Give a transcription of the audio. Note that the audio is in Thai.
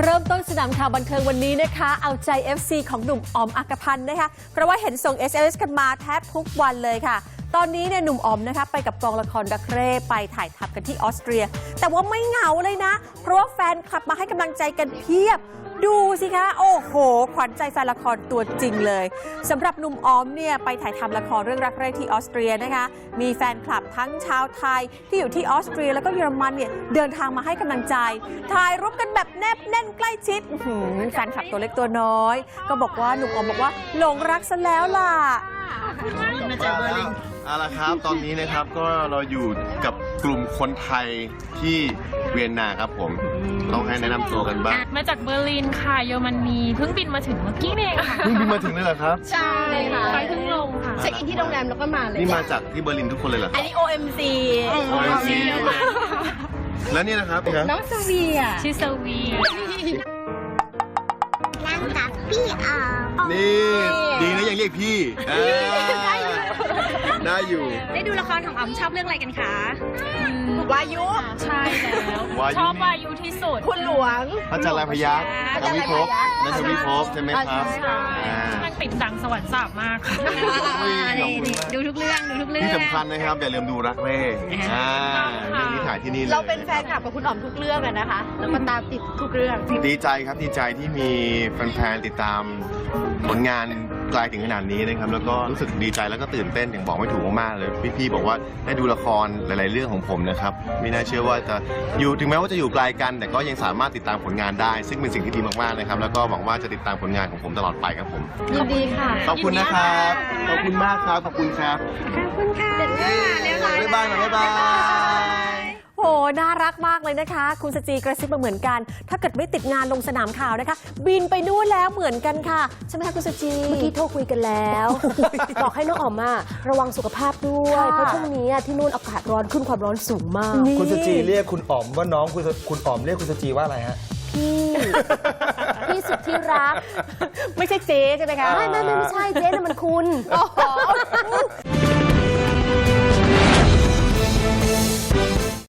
เริ่มต้นามข่าวบันเทิงวันนี้นะคะ เอาใจ FC ของหนุ่มออมอักพันธ์นะคะ เพราะว่าเห็นส่ง SMS กันมาแทบทุกวันเลยค่ะ ตอนนี้เนี่ยหนุ่มออมนะคะไปกับกองละครดักเร่ไปถ่ายทำกันที่ออสเตรีย แต่ว่าไม่เหงาเลยนะ เพราะว่าแฟนคลับมาให้กำลังใจกันเพียบ ดูสิคะ โอ้โห ขวัญใจแฟนละครตัวจริงเลยสำหรับหนุ่มออมเนี่ยไปถ่ายทำละครเรื่องรักแรกที่ออสเตรียนะคะ มีแฟนคลับทั้งชาวไทยที่อยู่ที่ออสเตรียแล้วก็เยอรมันเนี่ยเดินทางมาให้กำลังใจ ถ่ายรูปกันแบบแนบแน่นใกล้ชิดแฟนคลับตัวเล็กตัวน้อย ก็บอกว่าหนุ่มออมบอกว่าหลงรักซะแล้วล่ะมาจากเบอร์ลิน เอาละครับ ตอนนี้นะครับก็เราอยู่กับกลุ่มคนไทยที่เวียนนาครับผม ต้องให้แนะนำตัวกันบ้างมาจากเบอร์ลินค่ะเยอรมนีเพิ่งบินมาถึงเมื่อกี้นี่เองค่ะ เพิ่งบินมาถึงเลยเหรอครับ ใช่ค่ะไปเพิ่งลงค่ะ เช็คอินที่โรงแรมแล้วก็มาเลย นี่มาจากที่เบอร์ลินทุกคนเลยเหรอคอัรันบนี้ OMC โอ้ยซีแล้วนี่นะครับครับน้องสวีอะชื่อเซอร์วีนั่งกับพี่ออมนี่ดีนะยังเรียกพี่อ่า ได้อยู่ ได้ดูละครของออมชอบเรื่องอะไรกันคะวายุ ใช่แล้ววายุ ชอบวายุที่สุด คุณหลวง พระจันทร์พยักษ์นวิภพนันทวิภพใช่ไหมครับใช่ค่ะอ่ามันติดดังสวรรค์สาบมากค่ะอุ้ยขอบคุณมากดูทุกเรื่องดูทุกเรื่องที่สำคัญนะครับอย่าลืมดูรักเร่อ่าเรื่องนี้ถ่ายที่นี่เลย เราเป็นแฟนคลับกับคุณอ๋อมทุกเรื่องอะนะคะแล้วก็ตามติดทุกเรื่อง ดีใจครับดีใจที่มีแฟนๆติดตามผลงานไกลถึงขนาดนี้นะครับ แล้วก็รู้สึกดีใจแล้วก็ตื่นเต้นอย่างบอกไม่ถูกมากๆเลยพี่ๆบอกว่าได้ดูละครหลาย ๆ เรื่องของผมนะครับไม่น่าเชื่อว่าจะอยู่ถึงแม้ว่าจะอยู่ไกลกัน แต่ก็ยังสามารถติดตามผลงานได้ ซึ่งเป็นสิ่งที่ดีมากๆนะครับ แล้วก็หวังว่าจะติดตามผลงานของผมตลอดไปครับผมยินดีค่ะขอบคุณนะครับขอบคุณมากครับขอบคุณครับขอบคุณค่ะเรียบร้อยบ๊ายบายหน่อยบ๊ายบายโห น่ารักมากเลยนะคะ คุณสจีกระซิบมาเหมือนกัน ถ้าเกิดไม่ติดงานลงสนามข่าวนะคะ บินไปนู่นแล้วเหมือนกันค่ะ ใช่ไหมคะคุณสจี เมื่อกี้โทรคุยกันแล้ว บอกให้น้องอ๋อมอะระวังสุขภาพด้วย ค่ะ เพราะช่วงนี้อะที่นู่นอากาศร้อนขึ้นความร้อนสูงมาก นี่ คุณสจีเรียกคุณอ๋อมว่าน้องคุณคุณอ๋อมเรียกคุณสจีว่าอะไรฮะ พี่ พี่สุดที่รัก ไม่ใช่เจ๊ใช่ไหมคะ ไม่ไม่ไม่ไม่ใช่เจ๊น่ะมันคุณ อ๋อ